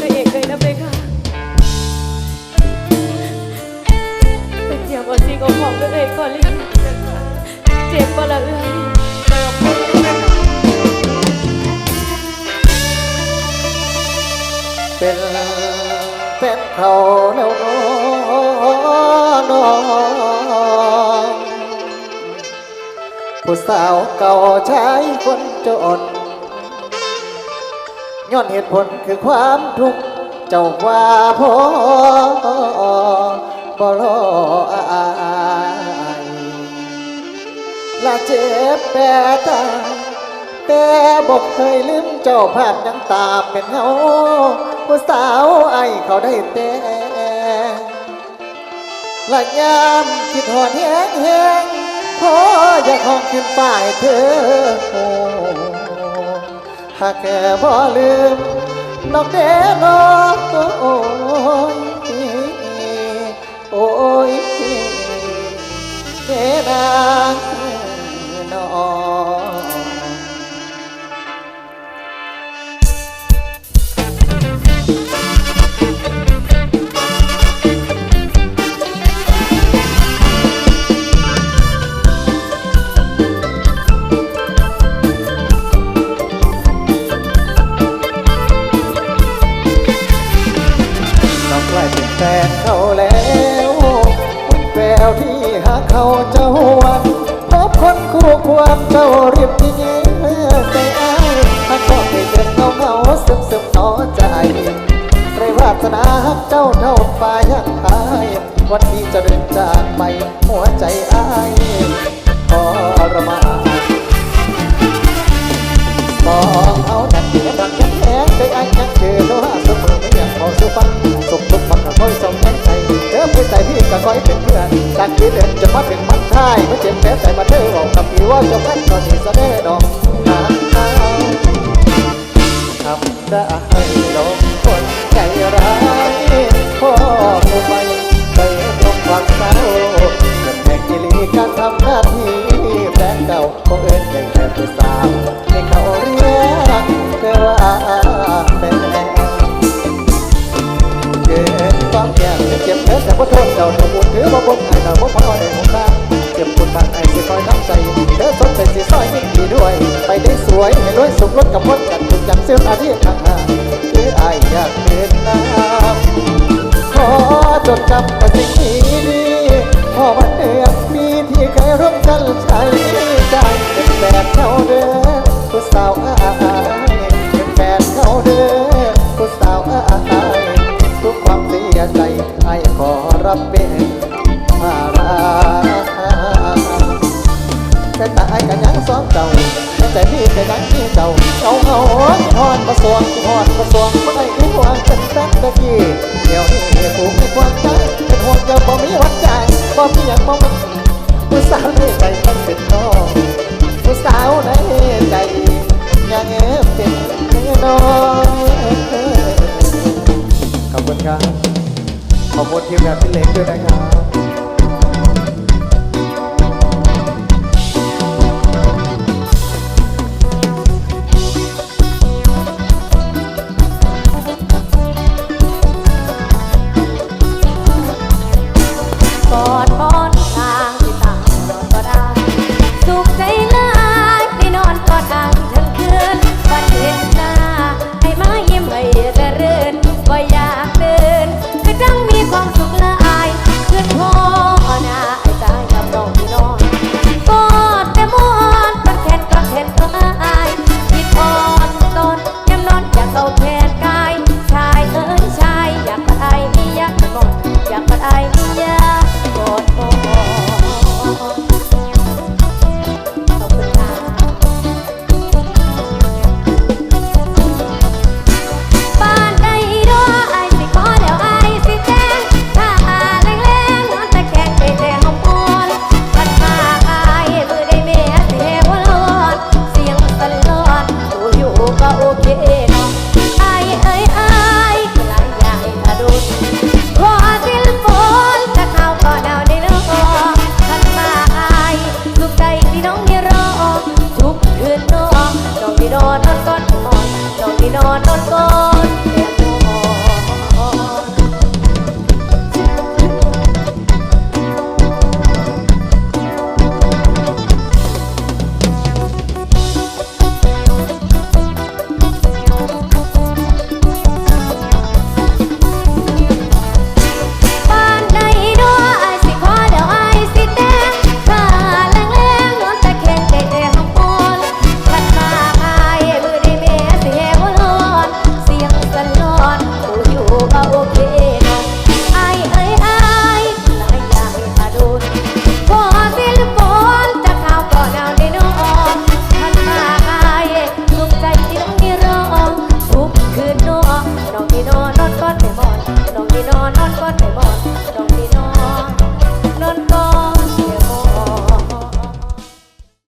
พระเอกเลยนะเพคะไปเกี่ยวกับสิ่งของของพระเอกก่อนเลยเจ็บปะละเอ้ยเป็นเป็นเขาแล้วน้น้องผู้สาวเก่าชายคนจน ย้อนเหตุผลคือความทุกข์เจ้าว่าพอบรออายละเจ็บแปรตาแต่บอกเคยลืมเจ้าภาพยังตาเป็นเงาผู้สาวไอเขาได้แต่ละยามคิดหอนแห้งแห้งพออยากห้องขึ้นป้ายเธอ โอ้หากแก่บ่ลืมนอกเด้นอกโอ้ยโอ้ยเด้นา แฟนเขาแล้วคนแววที่หาเขาเจ้าวันพบคนคู่ควรเจ้ารีบที่นี้ใจอ้ายถ้าก็ให้เดินเงาเงาซึมซึมน้อใจไรวาสนาฮักเจ้าเท่าฟ้ายังหาย วันนี้จะเดินจากไปหัวใจ ก็คอยเป็นเพื่อนจากที่เดินจะมาเป็นมันท้ายเมื่อเจ็บแผลใจมาเธอบอกกับพี่ว่าจะแม่นตอนนี้แสดงดอกหาทำได้ลงคนใจร้ายพ่อผู้ไม่ไปตรงความเศร้าเกิดแห่งกิลีการทำหน้าที่แฟนเก่าคงเอินได้แบุญถือว่าบุญไอ้เราบ่พอได้ของข้าเจ็บคุณบังไอ้สิคอยน้ำใจเธอสนใจสิซอยยิ่งดีด้วย ไปได้สวยให้รวยสุขรถกับมดกันทุกอย่างเสื่ออาชีพข้างหน้าคือไอ้อยากเป็นน้ำขอจดจำแต่สิ่งนี้ดีพอวันเดือนมีที่เคยร่วมกันใช้ใจเป็นแบบเขาเดิมผู้สาว กันยังซ้อมเจ้าแต่พี่แต่ยังพี่เจ้าเอาเอาหอนมาสวงหอนมาสวงมาได้คือห่วงเป็นแฟนตะกี้เดี๋ยวนี้ผูกในความใจเป็นห่วงเจ้าบ่มีวันใจบ่มีอย่างบ่มันผู้สาวในใจมันเป็นน้องผู้สาวในใจยังเอฟเป็นน้อยขอบคุณครับขอบคุณทีมงานพี่เล็กด้วยนะครับ ต้นก่อน